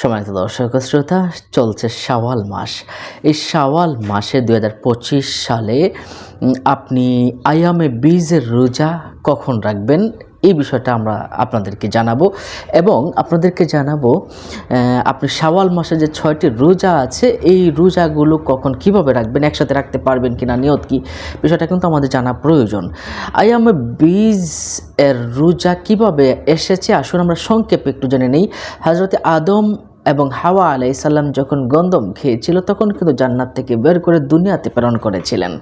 সম্মানিত দর্শক শ্রোতা, চলছে শাওয়াল মাস। এই শাওয়াল মাসে দু হাজার পঁচিশ সালে আপনি আয়ামে বীজের রোজা কখন রাখবেন? এই বিষয়টা আমরা আপনাদেরকে জানাব এবং আপনাদেরকে জানাব আপনি শাওয়াল মাসে যে ছয়টি রোজা আছে, এই রোজাগুলো কখন কীভাবে রাখবেন? একসাথে রাখতে পারবেন কি না নিয়ত কি? বিষয়টা কিন্তু আমাদের জানা প্রয়োজন। আয়ামে বীজ এর রোজা কীভাবে এসেছে? আসুন আমরা সংক্ষেপে একটু জেনে নেই। হজরতে আদম এবং হাওয়া আলাইসাল্লাম যখন গন্দম খেয়েছিল, তখন কিন্তু জান্নাত থেকে বের করে দুনিয়াতে প্রেরণ করেছিলেন।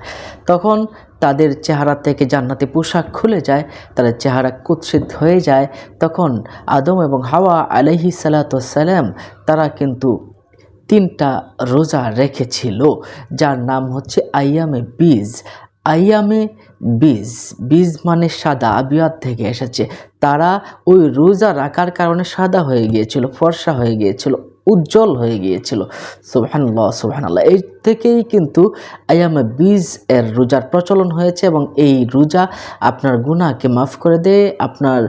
তখন তাদের চেহারা থেকে জান্নাতি পোশাক খুলে যায়, তাদের চেহারা কুৎসিত হয়ে যায়। তখন আদম এবং হাওয়া আলাইহি সালাতাম তারা কিন্তু তিনটা রোজা রেখেছিল, যার নাম হচ্ছে আইয়ামে বীজ। আইয়ামে বীজ বীজ মানে সাদা আবিয়াত থেকে এসেছে। তারা ওই রোজা রাখার কারণে সাদা হয়ে গিয়েছিল, ফর্সা হয়ে গিয়েছিল, উজ্জ্বল হয়ে গিয়েছিল। সুবহানাল্লাহ সুবহানাল্লাহ। এই থেকেই কিন্তু আয়ামে বীজ এর রোজার প্রচলন হয়েছে এবং এই রোজা আপনার গুণাকে মাফ করে দেয় আপনার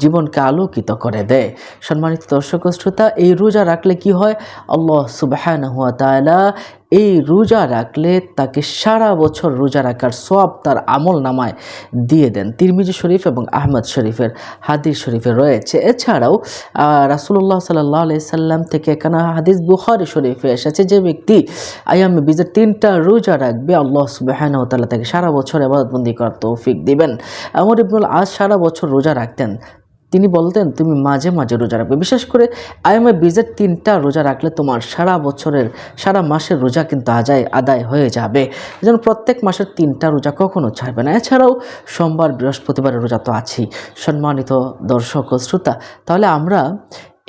জীবনকে আলোকিত করে দেয় সম্মানিত দর্শক শ্রোতা, এই রোজা রাখলে কি হয়? আল্লাহ সুবহানাহু ওয়া তাআলা এই রোজা রাখলে তাকে সারা বছর রোজা রাখার সব তার আমল নামায় দিয়ে দেন। তিরমিজি শরীফ এবং আহমদ শরীফের হাদিস শরীফে রয়েছে। এছাড়াও রাসুল্লাহ সাল্লাহ সাল্লাম থেকে এখানে হাদিস বুখারি শরীফে এসেছে যে ব্যক্তি আয়ামে বীজের তিনটা রোজা রাখবে, আল্লাহ সুবাহান তাল্লাহ তাকে সারা বছর এবাদতবন্দি করার তৌফিক দিবেন। আমর ইবনুল আজ সারা বছর রোজা রাখতেন। তিনি বলতেন, তুমি মাঝে মাঝে রোজা রাখবে। বিশেষ করে আয়ামে বীজের তিনটা রোজা রাখলে তোমার সারা বছরের, সারা মাসের রোজা কিন্তু আদায় আদায় হয়ে যাবে। যেন প্রত্যেক মাসের তিনটা রোজা কখনো ছাড়বে না। এছাড়াও সোমবার, বৃহস্পতিবারের রোজা তো আছেই। সম্মানিত দর্শক ও শ্রোতা, তাহলে আমরা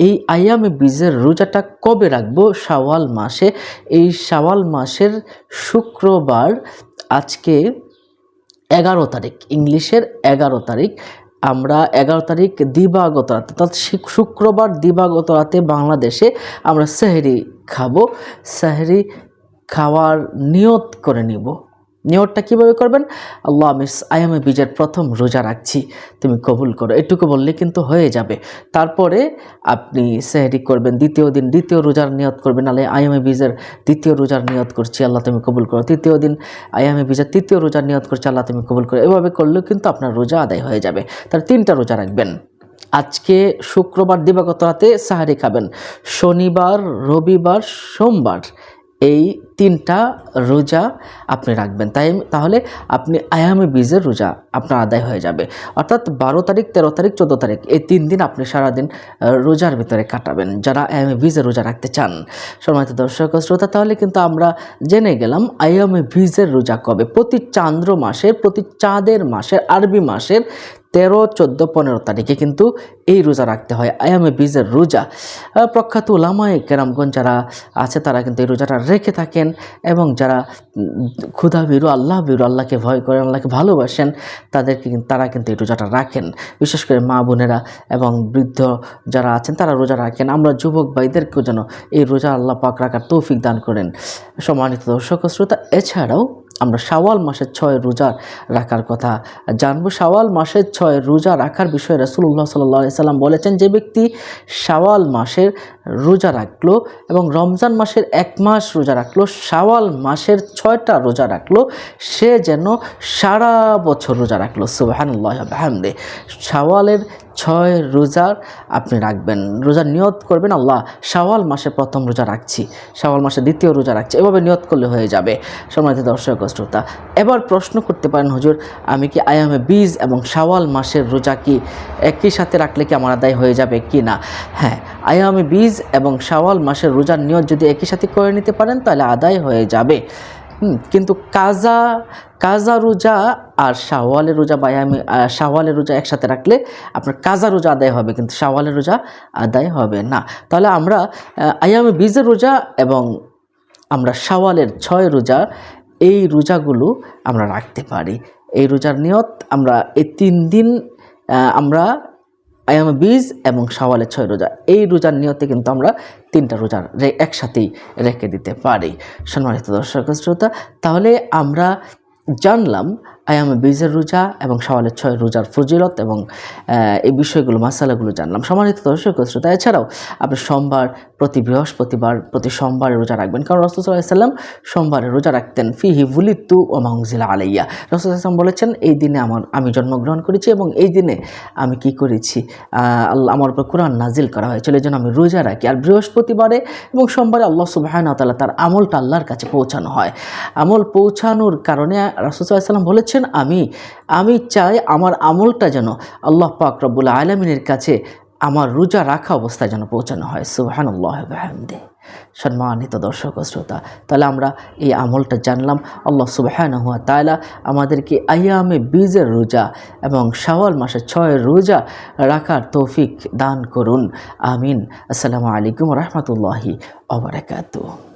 এই আয়ামে বীজের রোজাটা কবে রাখব? শাওয়াল মাসে। এই শাওয়াল মাসের শুক্রবার, আজকে এগারো তারিখ, ইংলিশের এগারো তারিখ। আমরা এগারো তারিখ দিবাগত রাতে, অর্থাৎ শুক্রবার দিবাগত রাতে বাংলাদেশে আমরা সেহরি খাব। সেহরি খাওয়ার নিয়ত করে নিব। নিয়তটা কীভাবে করবেন? আল্লাহ আমি আয়ামে বীজের প্রথম রোজা রাখছি। তুমি কবুল করো। এটুকু বললে কিন্তু হয়ে যাবে। তারপরে আপনি সেহরি করবেন, দ্বিতীয় দিন দ্বিতীয় রোজার নিয়ত করবেন। আলে আয়ামে বীজের দ্বিতীয় রোজার নিয়ত করছি, আল্লাহ তুমি কবুল করো। তৃতীয় দিন আয়ামে বীজের তৃতীয় রোজার নিয়ত করছি, আল্লাহ তুমি কবুল করো। এভাবে করলেও কিন্তু আপনার রোজা আদায় হয়ে যাবে। তার তিনটা রোজা রাখবেন। আজকে শুক্রবার দিবাগত রাতে সাহারি খাবেন। শনিবার, রবিবার, সোমবার এই তিনটা রোজা আপনি রাখবেন। তাই তাহলে আপনি আয়ামে বীজের রোজা আপনার আদায় হয়ে যাবে। অর্থাৎ বারো তারিখ, তেরো তারিখ, চোদ্দ তারিখ, এই তিন দিন আপনি সারাদিন রোজার ভিতরে কাটাবেন। যারা আয়ামে বীজের রোজা রাখতে চান। সম্মানিত দর্শক শ্রোতা, তাহলে কিন্তু আমরা জেনে গেলাম আয়ামে বীজের রোজা কবে? প্রতি চান্দ্র মাসের, প্রতি চাঁদের মাসের, আরবি মাসের তেরো, চোদ্দ, পনেরো তারিখে কিন্তু এই রোজা রাখতে হয়। আয়ামে বীজের রোজা। প্রখ্যাত ওলামায় কেরামগঞ্জ যারা আছে, তারা কিন্তু এই রোজাটা রেখে থাকেন এবং যারা ক্ষুধা বিরু আল্লাহ বিরু আল্লাহকে ভয় করেন আল্লাহকে ভালোবাসেন, তাদেরকে তারা কিন্তু এই রোজাটা রাখেন। বিশেষ করে মা বোনেরা এবং বৃদ্ধ যারা আছেন, তারা রোজা রাখেন। আমরা যুবক ভাইদেরকেও যেন এই রোজা আল্লাহ পাক রাখার তৌফিক দান করেন। সম্মানিত দর্শক শ্রোতা, এছাড়াও আমরা শাওয়াল মাসের ছয় রোজা রাখার কথা জানব। শাওয়াল মাসের ছয় রোজা রাখার বিষয়ে রাসুল্লাহ সাল্লাহ সাল্লাম বলেছেন যে ব্যক্তি শাওয়াল মাসের রোজা রাখল এবং রমজান মাসের এক মাস রোজা রাখল, শাওয়াল মাসের ছয়টা রোজা রাখল, সে যেন সারা বছর রোজা রাখল। সুবাহানুল্লাহ হামদে শাওয়ালের ছয় রোজার আপনি রাখবেন। রোজার নিয়ত করবেন আল্লাহ। শাওয়াল মাসে প্রথম রোজা রাখছি। শাওয়াল মাসে দ্বিতীয় রোজা রাখছি। এভাবে নিয়ত করলে হয়ে যাবে। সম্মানিত দর্শক শ্রোতা, এবার প্রশ্ন করতে পারেন, হুজুর, আমি কি আয়ামে বীজ এবং শাওয়াল মাসের রোজা কি একই সাথে রাখলে কি আমার আদায় হয়ে যাবে কি না? হ্যাঁ আয়ামে বীজ এবং শাওয়াল মাসের রোজার নিয়ত যদি একই সাথে করে নিতে পারেন, তাহলে আদায় হয়ে যাবে। কিন্তু কাজা কাজা রোজা আর শাওয়ালের রোজা বা আহ, শাওয়ালের রোজা একসাথে রাখলে আপনার কাজা রোজা আদায় হবে কিন্তু শাওয়ালের রোজা আদায় হবে না। তাহলে আমরা আয়ামে বীজের রোজা এবং আমরা শাওয়ালের ছয় রোজা এই রোজাগুলো আমরা রাখতে পারি। এই রোজার নিয়ত আমরা এই তিন দিন আমরা আয়ামে বীজ এবং সওয়ালের ছয় রোজা। এই রোজার নিয়তে কিন্তু আমরা তিনটা রোজার রে- একসাথেই রেখে দিতে পারি। সম্মানিত দর্শক, শ্রোতা, তাহলে আমরা জানলাম আয়ামে বীজের রোজা এবং সওয়ালের ছয় রোজার ফজিলত এবং এই বিষয়গুলো, মাসালাগুলো জানলাম। সম্মানিত দর্শক, শ্রোতা, এছাড়াও আপনি সোমবার প্রতি বৃহস্পতিবার, প্রতি সোমবারে রোজা রাখবেন। কারণ রসুল্লাহাম সোমবারে রোজা রাখতেন ফি হিবুলিতু ও মাংজিলা আলাইয়া। রসুলাম বলেছেন, এই দিনে আমার, আমি জন্মগ্রহণ করেছি এবং এই দিনে আমি কি করেছি? আল্লাহ, আমার উপর কোরআন নাজিল করা হয়েছিল, এই জন্য আমি রোজা রাখি। আর বৃহস্পতিবারে এবং সোমবারে আল্লাহ সুবাহান তাল্লাহ তার আমলটা আল্লাহর কাছে পৌঁছানো হয়। আমল পৌঁছানোর কারণে রসুল্লাহাম বলেছেন আমি আমি চাই আমার আমলটা যেন আল্লাহ পাক রব্বুল আলমিনের কাছে আমার রোজা রাখা অবস্থায় যেন পৌঁছানো হয়। সুবাহানুল্লাহ বাহামদে। সম্মানিত দর্শক শ্রোতা, তাহলে আমরা এই আমলটা জানলাম। আল্লাহ সুবাহান হুয়া তালা আমাদেরকে আয়ামে বীজের রোজা এবং শাওয়াল মাসে ছয় রোজা রাখার তৌফিক দান করুন। আমিন। আসসালামু আলাইকুম রহমতুল্লাহি অবরাকাতু